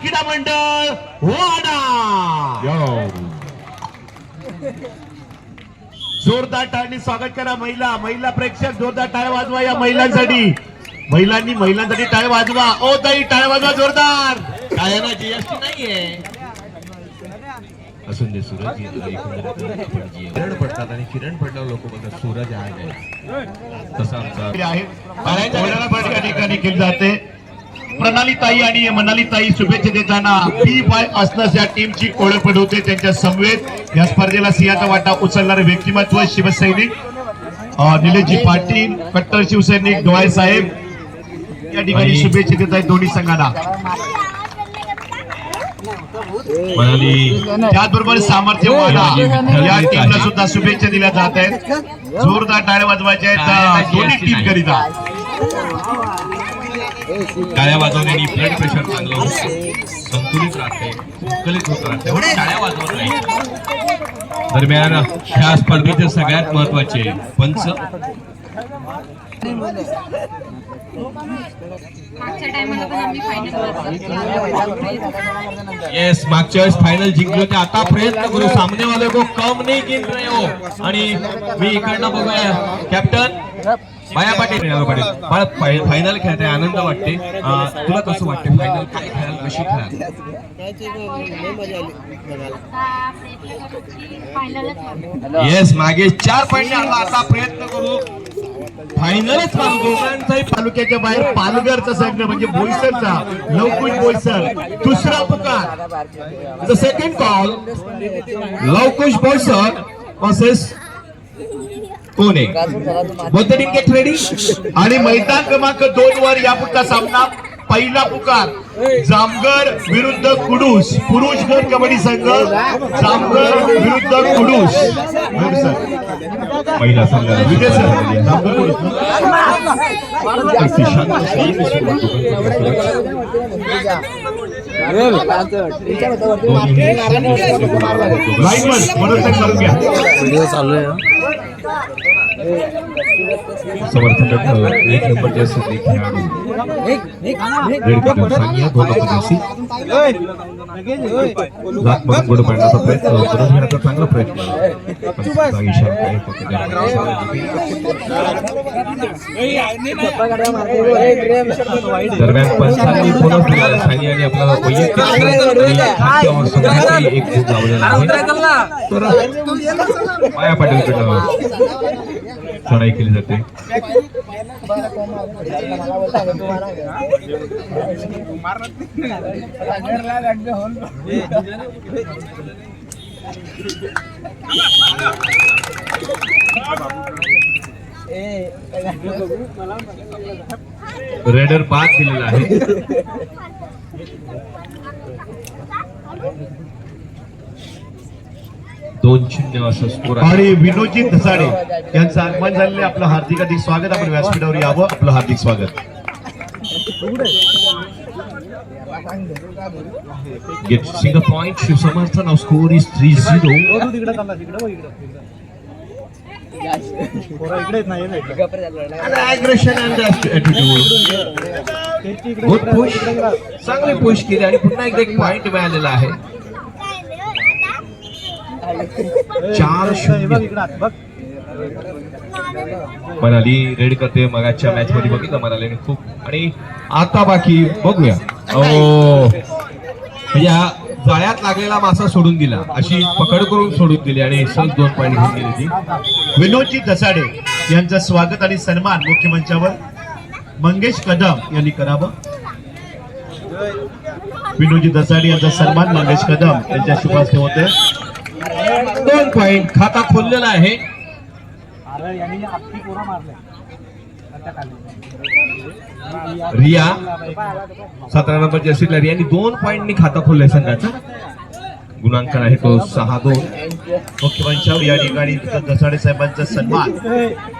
क्रीडा मंडळ वाडा. जोरदार टाळणी स्वागत करा महिला. महिला प्रेक्षक जोरदार टाळ्या वाजवा या महिलांसाठी. महिलांनी महिलांसाठी टाळ्या वाजवा. ओ ताई टाळ्या वाजवा जोरदार. टाळ्यांना जीएसटी नाहीये. असून दे सूरज एकंदरीत आपण जी किरण पडतात आणि किरण पडल्यावर लोक बोलतात सूरज आहे तसा आमचा आहे. ठिकाणी केली जाते. प्रणाली ताई आणि मनाली ताई शुभेच्छा देताना पी वाय असनस या टीमची ओळख पडवते त्यांच्या समवेत. या स्पर्धेला सिंहाचा वाटा उचलणारे व्यक्तिमत्व शिवसैनिक निलेशजी पाटील कट्टर शिवसैनिक डोळे साहेब. या ठिकाणी शुभेच्छा देत आहेत दोन्ही संघांना. म्हणाली त्याचबरोबर सामर्थ्य या टीमला सुद्धा शुभेच्छा दिल्या जात आहेत. जोरदार टाळ्या वाजवायच्या आहेत. दोन्ही टीम करिता. टाळ्या वाजवण्याने ब्लड प्रेशर चांगलं होतं संतुलित राहते संकलित होत राहते. म्हणून टाळ्या वाजवत नाही. दरम्यान ह्या स्पर्धेचे सगळ्यात महत्त्वाचे पंच. येस मागच्या वेळेस फायनल जिंकलो ते आता प्रयत्न करू. सामने वाले को कम नाही गिन रहे हो. आणि मी इकडनं बघूया. कॅप्टन माया पाटील माया पाटील मला फायनल खेळते आनंद वाटते. तुला कसं वाटते? फायनल काय खेळाल कशी खेळाल? येस मागे चार पॉईंट आला आता प्रयत्न करू. फायनलच मारू. दोघांचाही तालुक्याच्या बाहेर पालघरचा संघ म्हणजे बोईसरचा. लवकुश बोईसर. दुसरा पुकार. Second call Lavkush Boisar versus कोण? आहे. बोथ टीम गेट रेडी आणि मैदान क्रमांक दोन वर या पुढचा सामना पहिला पुकार. जामगर विरुद्ध कुडूस. पुरुष गट कबड्डी संघ. जामगर विरुद्ध कुडूस. महिला संघाला विजय सर. जामगर कुडूस. ना? अगदी शांत संयमी सुरुवात दोन्ही लाईन वर. Yeah. समर्थन एक नंबरचे असतील खेळाडू. रेड दोन गोड पाडण्याचा प्रयत्न घेण्याचा चांगला प्रयत्न दरम्यान पंचांनी आपला वैयक्तिक आणि एक लावलेला आहे. तर माया पाटीलकडनं चढाई केली जाते रेडर बाद दिलेला आहे दोन शून्य असं स्कोर आहे आणि विनोदजी धसाडे यांचं आगमन झालेलं. आपलं हार्दिक हार्दिक स्वागत आपण व्यासपीठावर यावं आपलं हार्दिक स्वागत score is 3-0. And aggression and attitude. Good push. चांगले पुश केले आणि पुन्हा एकदा एक पॉइंट मिळालेला आहे चार शून्य. मनाली रेड करते मगाच्या मॅच मध्ये बघितलं मनालीने खूप. आणि आता बाकी बघूया. ओ. म्हणजे हा जाळ्यात लागलेला मासा सोडून दिला. अशी पकड करून सोडून दिली आणि सहज दोन पॉईंट घेऊन गेली ती. विनोदजी धसाडे यांचं स्वागत आणि सन्मान मुख्यमंचावर. मंगेश कदम यांनी करावं. विनोदजी धसाडे यांचा सन्मान मंगेश कदम यांच्या शुभास्ते होते. दोन पॉईंट खाता खोललेला आहे. रिया सतरा नंबरची असेल रियानी दोन पॉईंटनी खाता खोललंय संघाचा. गुणांकन आहे तो सहा दोन. मुख्यमंचावर या ठिकाणी दसाडे साहेबांचा सन्मान.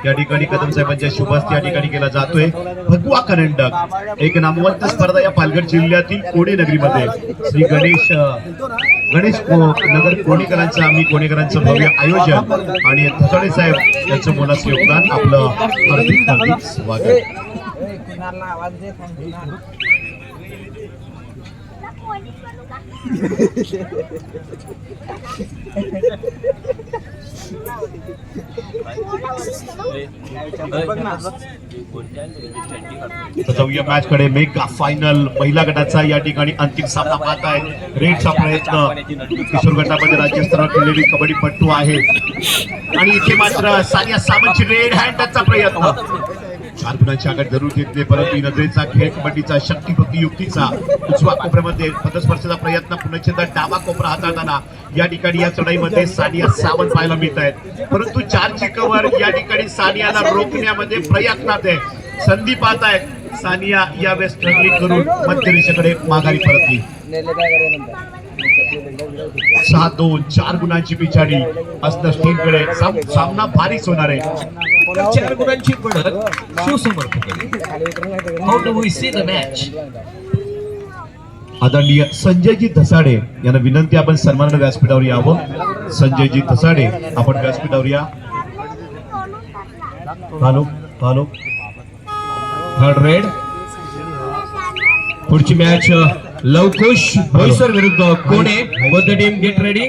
या ठिकाणी कदम साहेबांच्या शुभास्ते या ठिकाणी केला जातोय. भगवा करंडक एक नामवंत स्पर्धा या पालघर जिल्ह्यातील कोणे नगरीमध्ये. श्री गणेश गणेश नगर कोणेकरांचं आम्ही कोणेकरांचं भव्य आयोजन आणि धसाडे साहेब यांचं मोलाचं योगदान आपलं हार्दिक हार्दिक स्वागत. जाऊया मॅच कडे. मेगा फायनल महिला गटाचा या ठिकाणी अंतिम सामना पाहत आहे रेडचा प्रयत्न किशोर गटामध्ये राज्यस्तरावर खेळलेली कबड्डी पट्टू आहे. आणि इथे मात्र सानिया सावंतची रेड हँडचा प्रयत्न. चार गुणांची आघाडी जरूर घेतली परंतु नजरेचा खेळ कबड्डीचा शक्तीभक्ती युक्तीचा उजवा कोपऱ्यामध्ये पदस्पर्शाचा प्रयत्न पुनश्चंदा डावा कोपरा हाताळताना या ठिकाणी या चढाईमध्ये सानिया सावंत पाहायला मिळत आहेत परंतु चार चिकवर या ठिकाणी सानियाला रोखण्यामध्ये प्रयत्नात आहे संधी पाहत आहेत सानिया यावेळेस स्ट्रगलिंग करून मध्यरेषेकडे माघारी परतली. सहा दोन चार गुणांची पिछाडी असणं टीमकडे साम- सामना भारीच होणार आहे. चार गुणांची पडत शिवसमर्थक how do we see the match आदरणीय संजयजी धसाडे यांना विनंती आपण सन्मानानं व्यासपीठावर यावं. संजयजी धसाडे आपण व्यासपीठावर या. हॅलो हॅलो थर्ड रेड पुढची मॅच लवकुश बोईसर विरुद्ध कोणे? Both team get ready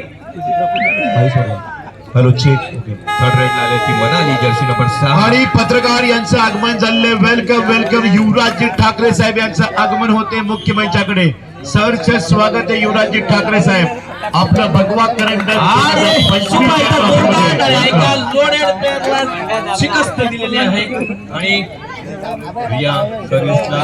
hello check third raid आले ती मनाली जर्सी नंबर सहा आणि पत्रकार यांचं आगमन झाले वेलकम वेलकम युवराजजी ठाकरे साहेब यांचं आगमन होते मुख्य मंचाकडे सरचे स्वागत आहे युवराजजी ठाकरे साहेब. आपलं भगवा प्लेअरला शिकस्त दिलेली आहे. आणि रिया सर्व्हिसला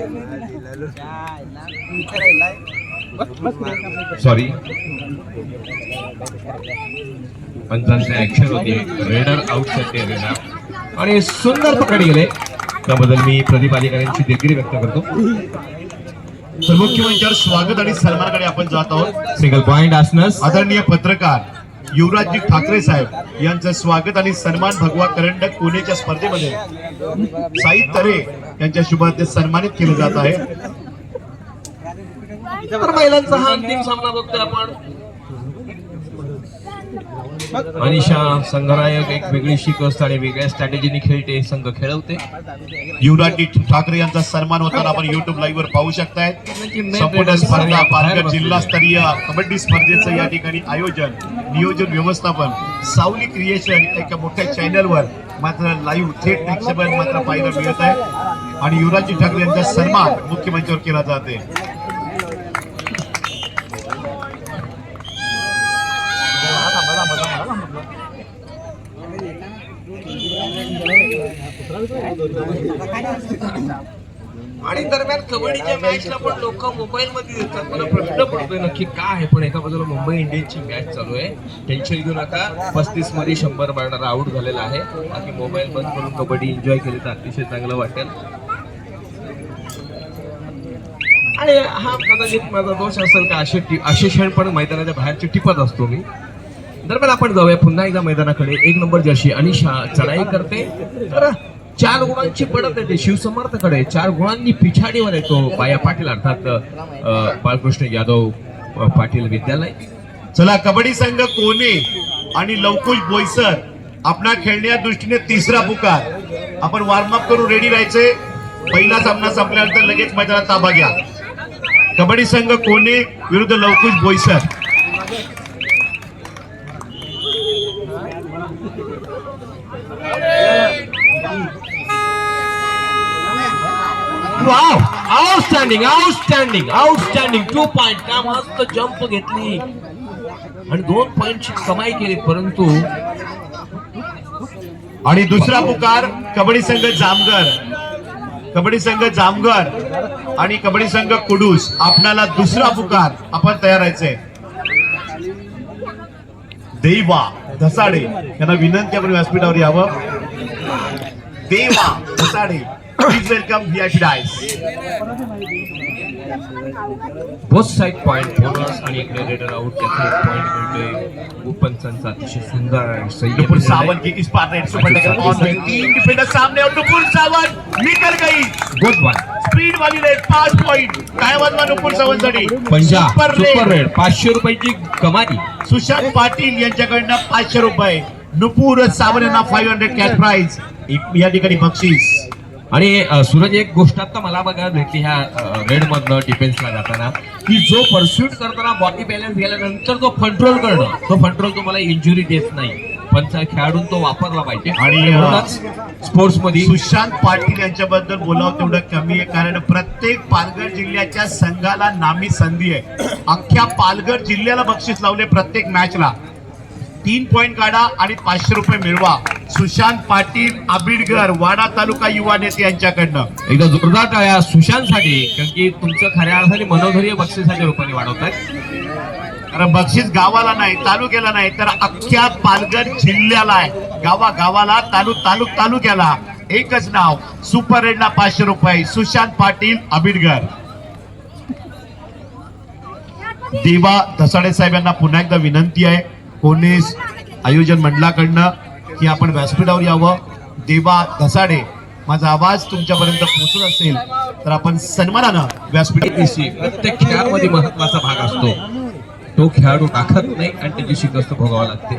सॉरी पंचांचे ऍक्शन होती. रेडर आउटसाइड डे ना आणि सुंदर पकड गेले. त्याबद्दल मी प्रदीप अधिकाऱ्यांची दिलगिरी व्यक्त करतो. तर मुख्य मंचावर स्वागत आणि सन्मानाकडे आपण जात आहोत. सिंगल पॉइंट असणंच आदरणीय पत्रकार युवराजजी ठाकरे साहेब यांचं स्वागत आणि सन्मान भगवा करंडक पुणेच्या स्पर्धेमध्ये साई तरे यांच्या शुभार्थे सन्मानित केलं जात आहे. तर महिलांचा हा अंतिम सामना बघतोय आपण. अनिशा संघनायक एक वेगळी शिकस्त आणि वेगळ्या स्ट्रॅटेजीने खेळते संघ खेळवते. युवराजी ठाकरे यांचा सन्मान होताना आपण युट्यूब लाईव्ह वर पाहू शकताय संपूर्ण स्पर्धा पालघर जिल्हास्तरीय कबड्डी स्पर्धेचं या ठिकाणी आयोजन नियोजन व्यवस्थापन सावली क्रिएशन एका मोठ्या चॅनलवर मात्र लाईव्ह थेट प्रेक्षेपण मात्र पाहायला मिळत आहे. आणि युवराजजी ठाकरे यांचा सन्मान मुख्यमंत्र्यावर केला जाते आणि दरम्यान कबड्डीच्या मॅचला पण लोक मोबाईल मध्ये येतात. मला प्रश्न पडतोय नक्की काय आहे? पण एका बाजूला मुंबई इंडियन्सची मॅच चालू आहे. टेन्शन घेऊ नका. पस्तीसमध्ये शंभर मारणारा आउट झालेला आहे. बाकी मोबाईल बंद करून कबड्डी एन्जॉय केली तर अतिशय चांगलं वाटेल. आणि हा कदाचित माझा दोष असेल का? असे असे क्षण पण मैदानाच्या बाहेरचे टिपत असतो मी. दरम्यान आपण जाऊया पुन्हा एकदा मैदानाकडे. एक नंबर जर्सी अनिशा चढाई करते. तर चार गुणांची पडत येते शिवसमर्थकडे. चार गुणांनी पिछाडीवर येतो. बाया पाटील अर्थात बालकृष्ण बाळकृष्ण यादव पाटील विद्यालय. चला कबड्डी संघ कोणे आणि लवकुश बोईसर आपला खेळण्या दृष्टीने तिसरा पुकार. आपण वॉर्मअप करून रेडी राहायचे. पहिला सामना संपल्यानंतर लगेच मैदानात ताबा घ्या. कबड्डी संघ कोणे विरुद्ध Lavkush Boisar? Wow outstanding outstanding outstanding two point का मस्त जम्प घेतली. आणि दोन पॉइंटची कमाई केली परंतु आणि दुसरा पुकार कबड्डी संघ जामगर. कबड्डी संघ जामगर आणि कबड्डी संघ कुडूस. आपणाला दुसरा पुकार आपण तयार व्हायचंय देवा धसाडे. यांना विनंती आपण व्यासपीठावर यावं. Deva Dhasade. V I P dais both side point bonus आणि इकडे रेडर आउट त्याचा एक पॉइंट मिळतोय उपपंचांचा अतिशय सुंदर आणि संयमी नुपुर. सावंत की इस पार रेड सुपर टेकर ऑन में तीन डिफेंडर सामने और नुपुर सावंत निकल गई। Good one. स्पीड वाली रेड पाच पॉइंट काय वाजवा नुपुर सावंत साठी पंजा सुपर सुपर रेड रेड पाचशे रुपयाची कमानी सुशांत पाटील यांच्याकडनं पाचशे रुपये. नुपूर सावंत यांना फाईव्ह हंड्रेड कॅश प्राइज या ठिकाणी बक्षीस. आणि सूरज एक गोष्ट आता मला बघायला भेटली ह्या रेड मधनं डिफेन्सला जाताना की जो परस्यूट करताना बॉडी बॅलन्स गेल्यानंतर तो कंट्रोल करणं तो कंट्रोल तुम्हाला इंजुरी देत नाही. पण खेळाडून तो वापरला पाहिजे. आणि, स्पोर्ट्समध्ये सुशांत पाटील यांच्याबद्दल बोलावं तेवढं कमी आहे कारण प्रत्येक पालघर जिल्ह्याच्या संघाला नामी संधी आहे. अख्ख्या पालघर जिल्ह्याला बक्षीस लावले प्रत्येक मॅचला तीन पॉइंट काढा आणि पाचशे रुपये मिळवा. सुशांत पाटील आबिडकर वाडा तालुका युवा नेते यांच्याकडनं. एकदा जोरदार टाळ्या सुशांतसाठी कारण की तुमचं खऱ्या अर्थाने मनोधैर्य बक्षिसाच्या रूपाने वाढवतात कारण बक्षीस गावाला नाही तालुक्याला नाही तर अख्ख्या पालघर जिल्ह्याला आहे. गावा गावाला तालुक तालुक तालुक्याला. एकच नाव सुपर रेडला पाचशे रुपये सुशांत पाटील आबिडकर. देवा धसाडे साहेब यांना पुन्हा एकदा विनंती आहे. कोणीस आयोजन मंडळाकडनं की आपण व्यासपीठावर यावं. देवा धसाडे माझा आवाज तुमच्यापर्यंत पोहोचत असेल तर आपण सन्मानानं व्यासपीठ प्रत्येक खेळामध्ये महत्त्वाचा भाग असतो. तो खेळाडू टाकत नाही आणि त्याची शिकस्त भोगावं लागते.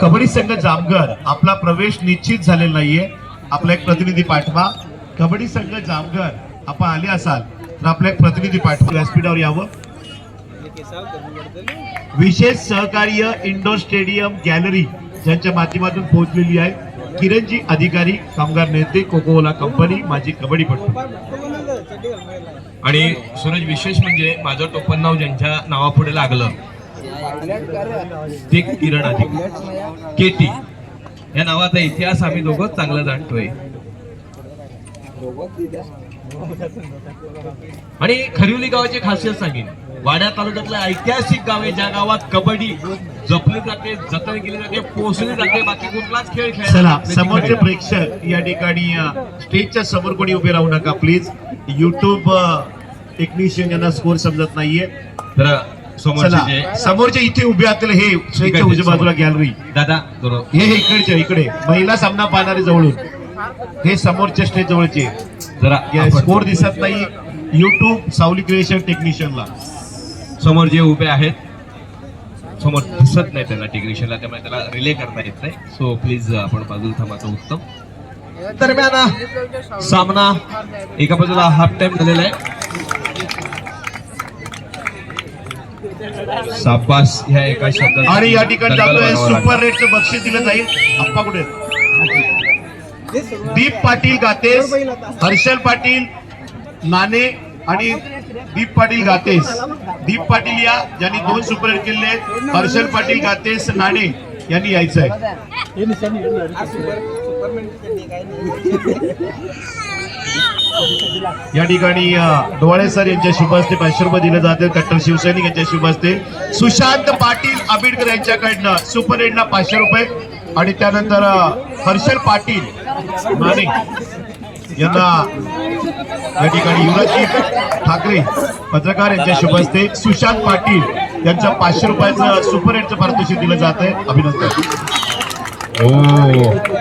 कबड्डी संघ जामगर आपला प्रवेश निश्चित झालेला नाहीये. आपला एक प्रतिनिधी पाठवा. कबड्डी संघ जामघर आपण आले असाल तर आपल्या एक प्रतिनिधी पाठवा. व्यासपीठावर यावं. विशेष सहकार्य इंडोर स्टेडियम गॅलरी ज्यांच्या माध्यमातून पोहोचलेली आहे. किरणजी अधिकारी कामगार नेते कोकोला कंपनी माझी कबड्डीपटू आणि सूरज विशेष म्हणजे माझं टोपण नाव ज्यांच्या नावापुढे लागलं ते किरण अधिकारी. केटी या नावाचा इतिहास आम्ही दोघं चांगला जाणतोय. आणि खरिवली गावाची खासियत सांगेन. वाड्या तालुक्यातल्या ऐतिहासिक गावे ज्या गावात कबड्डी जपली जाते जतन केली जाते पोहोचली जाते बाकी कुठलाच खेळ खेळला चला समोरचे. प्रेक्षक या ठिकाणी स्टेजच्या समोर कोणी उभे राहू नका प्लीज. युट्यूब टेक्निशियन यांना स्कोर समजत नाहीये. तर समोरचे समोरचे इथे उभे असलेले हे आहे, उजव्या बाजूला गॅलरी दादा हे हे इकडचे इकडे. महिला सामना पाहणारे जवळून. हे समोरच्या स्टेज जवळचे जरा स्कोर दिसत नाही. युट्यूब सावली क्रिएशन टेक्निशियनला समोर जे उभे आहेत समोर दिसत नाही त्यांना टेक्निशियनला त्यामुळे त्याला रिले करता येत नाही. सो प्लीज आपण बाजूला थांबाचं उत्तम. दरम्यान सामना एका बाजूला हाफ टाइम झालेला आहे. साबास ह्या एका शब्दात आणि या ठिकाणी. सुपर रेटचं बक्षीस दिलं जाईल. आप्पा कुठे दीप पाटील गातेस हर्षल पाटील नाणे आणि दीप पाटील गातेस. दीप पाटील या ज्यांनी दोन सुपर रेट केले आहेत. हर्षल पाटील गातेस नाणे यांनी यायचं आहे. या ठिकाणी डोळे सर यांच्या शुभ हस्ते पाचशे रुपये दिले जाते. कट्टर शिवसैनिक यांच्या शुभ हस्ते सुशांत पाटील आंबेडकर यांच्याकडनं सुपर पाचशे रुपये. आणि त्यानंतर हर्षल पाटील माने यांना या ठिकाणी युवराजी ठाकरे पत्रकार यांच्या शुभ हस्ते सुशांत पाटील यांच्या पाचशे रुपयाचं सुपर एटचं पारितोषिक दिलं जात आहे. अभिनंदन.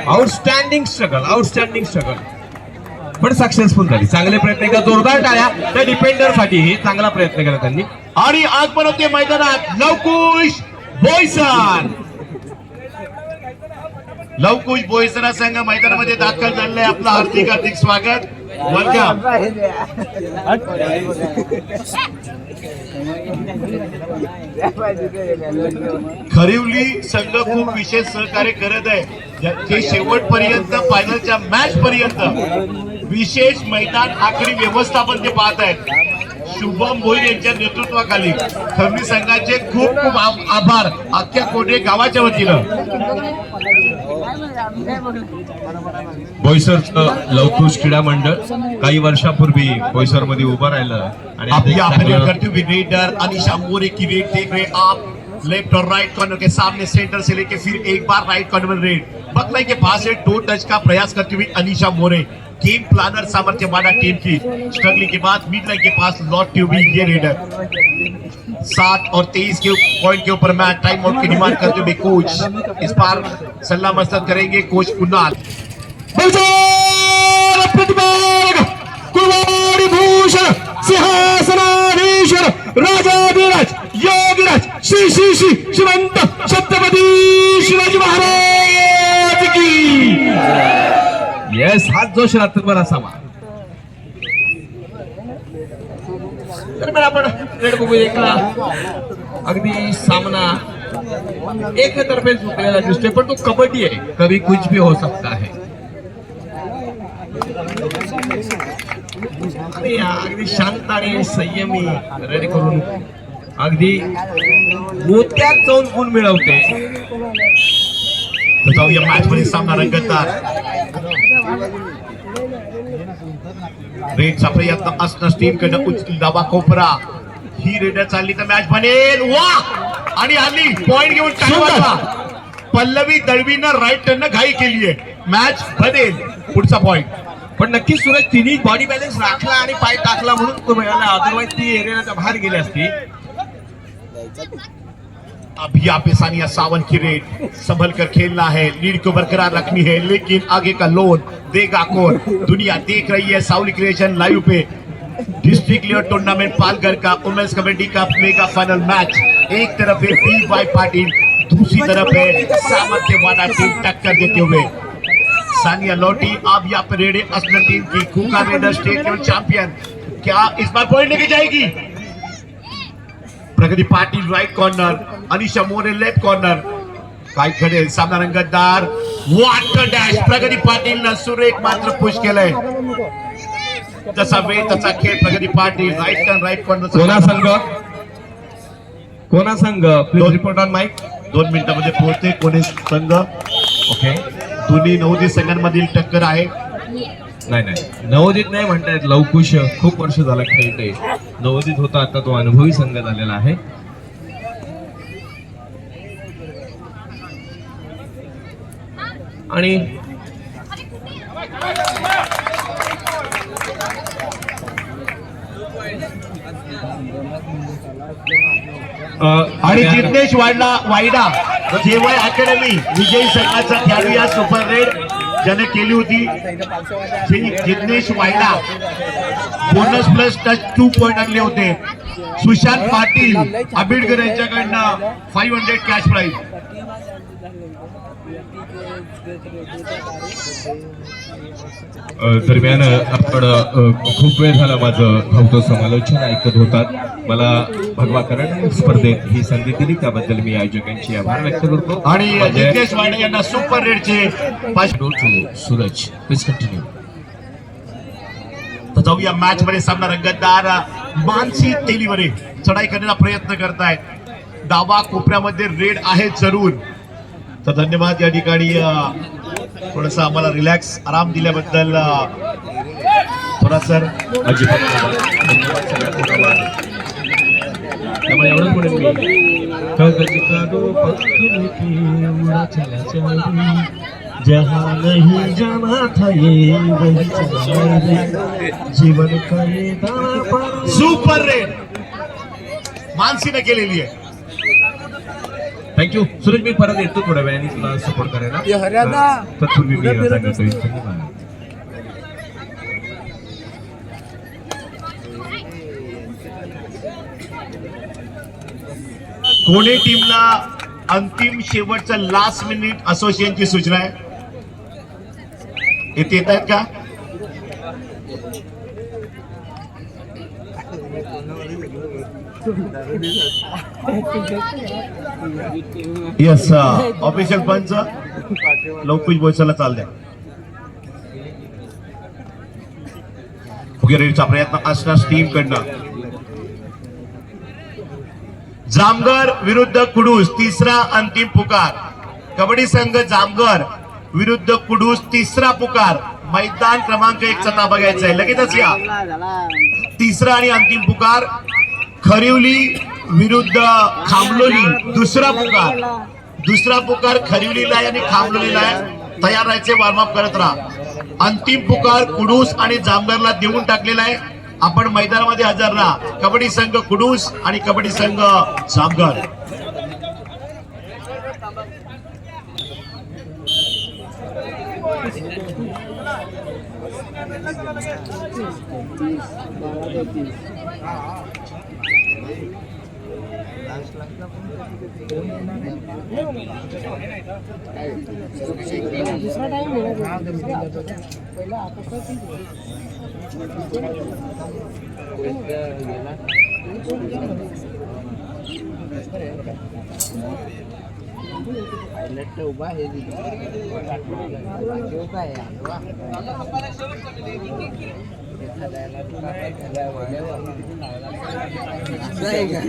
आउटस्टँडिंग स्ट्रगल आउटस्टँडिंग स्ट्रगल पण सक्सेसफुल झाली. चांगले प्रयत्न एकदा जोरदार टाळ्या. त्या डिपेंडरसाठी हे चांगला प्रयत्न केला त्यांनी. आणि आज ते मैदानात लवकुश बोयसन लवकुश बोईसरा संघ मैदानामध्ये दाखल झालेलं आहे आपलं हार्दिक हार्दिक स्वागत. वेलकम खरिवली संघ खूप विशेष सहकार्य करत आहे. ते शेवटपर्यंत फायनलच्या मॅच पर्यंत विशेष मैदान आखरी व्यवस्थापन ते पाहत आहेत शुभम भोईर यांच्या नेतृत्वाखाली खरली संघाचे खूप खूप आभार. अख्ख्या कोठे गावाच्या वतीनं. बोईसरचं लवकुश क्रीडा मंडळ काही वर्षापूर्वी बोईसरमध्ये उभं राहिलं आणि अनिशा मोरे की देख रहे आप। लेफ्ट और राइट कॉर्नर के सामने सेंटर से लेके फिर एक बार राइट कॉर्नर रेड बकलाई के पास से टो टच का प्रयास करती हुई अनिशा मोरे। गेम प्लानर सामर्थ्य वाला टीम की स्ट्रगलिंग के बाद मिडलाइन के पास लौटती हुई ये रेडर सात और तेईस के पॉइंट के ऊपर मैच टाइम आउट की डिमांड करते हुए कोच इस बार सलाह मशद करेंगे कोच कुमारी भूषण, सिंहासनाधीश्वर राजाधिराज योगिराज, श्री श्री श्री श्रीमंत छत्रपती शिवाजी महाराज। येस हाच जोश रात्रभर असावा? दरम्यान आपण रेड बघू एकला. अगदी सामना एकतर्फे झुकलेला दिसतोय पण तो कबड्डी आहे. कभी कुछ भी हो सकता है. आणि अगदी शांत आणि संयमी रेडी करून अगदी मोत्यात जाऊन गुण मिळवते. तर जाऊया मॅच मध्ये सामना रंगतदार रेडचा प्रयत्न असणं टीमकडे उचल दाबा कोपरा. ही रेडर चालली तर मॅच बनेल. वा! आणि आली पॉइंट घेऊन. वाजवा. पल्लवी दळवीनं राईट टर्न घाई केली आहे. मॅच बनेल. पुढचा पॉइंट पण नक्कीच सूरज तिन्ही बॉडी बॅलन्स राखला आणि पाय टाकला म्हणून तो मिळाला. अदरवाईज ती एरियाच्या बाहेर गेली असती. अब यहाँ पे सानिया सावन की रेड संभल कर खेलना है। लीड को बरकरार रखनी है, लेकिन आगे का लोन देगा कौन? दुनिया देख रही है साउली क्रिएशन लाइव पे। डिस्ट्रिक्ट लेवल टूर्नामेंट पालघर का, वुमेन्स कबड्डी का मेगा फाइनल मैच। एक तरफ़ है बी वाई पाटिल दूसरी तरफ़ है सामर्थ्य वाला टीम टक्कर देते हुए। सानिया लौटी अब यहाँ पे रेडे असनर टीम की। कुका रेडर स्टेट लेवल चैंपियन। क्या इस बार पॉइंट लेके जाएगी? Pragati Patil right corner Anisha More left corner काय घडेल सामना रंगतदार वॉटर डॅश प्रगती पाटील सुरेख मात्र पुश केलंय. तसा वेळ तसा खेळ Pragati Patil right turn right कोणा कॉर्नर संघ? कोणा संघ? प्लीज. रिपोर्ट ऑन माईक दोन मिनिटांमध्ये पोहोचते कोणी संघ. ओके दोन्ही नवोदित संघांमधील टक्कर आहे. नाही नाही. नवोदित नाही म्हणतायत लवकुश खूप वर्ष झालं खेळते नवोदित होता आता तो अनुभवी संघ झालेला आहे. आणि आणि जिग्नेश वाडला वायडा जेवाय अकॅडमी विजयी संघाचा खेळाडू या सुपर रेड. ज्याने केली होती Jignesh Vayada bonus plus touch two point आणले होते. सुशांत पाटील आंबेडकर यांच्याकडनं फाईव्ह हंड्रेड कॅश प्राईज दरम्यान आपण खूप वेळ झाला माझं भाऊचं समालोचन ऐकत होतात. मला भगवा करण स्पर्धेत ही संधी दिली त्याबद्दल मी आयोजकांची आभार व्यक्त करतो. आणि वायडा यांना सुपर रेडचे to सूरज प्लीज कंटिन्यू तर जाऊया मॅच मध्ये सामना रंगतदार मानसी तेलीवरे. चढाई करण्याचा प्रयत्न करतायत. डावा कोपऱ्यामध्ये रेड आहे जरूर. तर धन्यवाद या ठिकाणी थोडस आम्हाला रिलॅक्स आराम दिल्याबद्दल थोडा सर. त्यामुळे चला चली जहाँ नहीं जाना था ये वही चला रे जीवन का ये दाना सुपर रेड मानसीने केलेली आहे. थँक्यू सुरेश मी परत येतो थोड्या वेळाने तुला सपोर्ट करायला. तत्पूर्वी मी. धन्यवाद कोणी टीमला अंतिम शेवटचं लास्ट मिनिट असोसिएशनची सूचना आहे? येते येत आहेत का येस ऑफिशियल पंच लवकुश बोयसाला चाल द्या फुगेरीचा प्रयत्न असणार टीम कडनं जामगर विरुद्ध कुडूस तिसरा अंतिम पुकार कबड्डी संघ जामगर विरुद्ध कुडूस तिसरा पुकार मैदान क्रमांक एक चा ताबा बघायचा आहे लगेचच या तिसरा आणि अंतिम पुकार खरिवली विरुद्ध खांबलोली दुसरा पुकार. दुसरा पुकार खरिवलीला आहे आणि खामलोलीला आहे. तयार राहायचे वॉर्मअप करत राहा. अंतिम पुकार कुडूस आणि जामगरला देऊन टाकलेला आहे. आपण मैदानामध्ये हजर राहा. कबड्डी संघ कुडूस आणि कबड्डी संघ जामगर. दुसरा टाइम मिळाला दुसरा पहिला आता पायलट उभा आहे काय एखाद्याला असं आहे का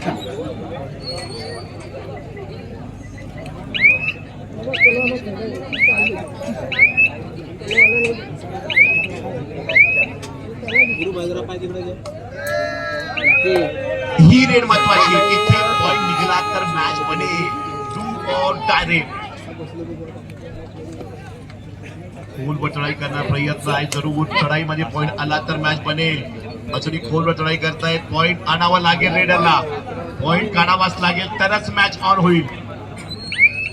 ही रेड महत्वाची. इथे पॉईंट निघाला तर मॅच बनेल. टू ऑर डायरेक्ट खोलवर चढाई करणार प्रयत्न आहे. जरूर चढाईमध्ये पॉईंट आला तर मॅच बनेल. अजूनही खोलवर चढाई करतायत. पॉईंट आणावा लागेल रेडरला. पॉईंट काढावाच लागेल तरच मॅच ऑन होईल.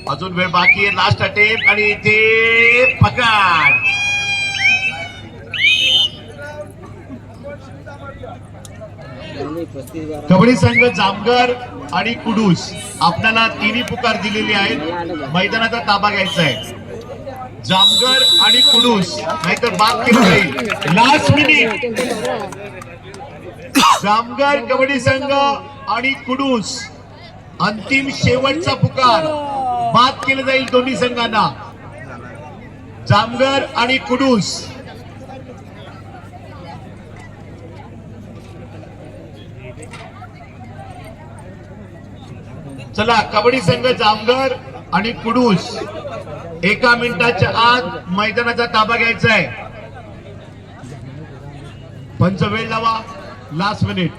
अजून वेळ बाकी आहे लास्ट अटेम्प आणि इथे पकड. कबड्डी संघ जामगर आणि कुडूस आपल्याला तिन्ही पुकार दिलेली आहेत. मैदानाचा ताबा घ्यायचा आहे. जामगर आणि कुडूस नाहीतर बाद केलं जाईल. लास्ट मिनिट जामगर कबड्डी संघ आणि कुडूस. अंतिम शेवटचा पुकार. बाद केलं जाईल दोन्ही संघांना. जामगर आणि कुडूस. चला कबड्डी संघ जामगर आणि कुडूस. एका मिनिटाच्या आत मैदानाचा ताबा घ्यायचा आहे. पंच वेळ लावा. Last minute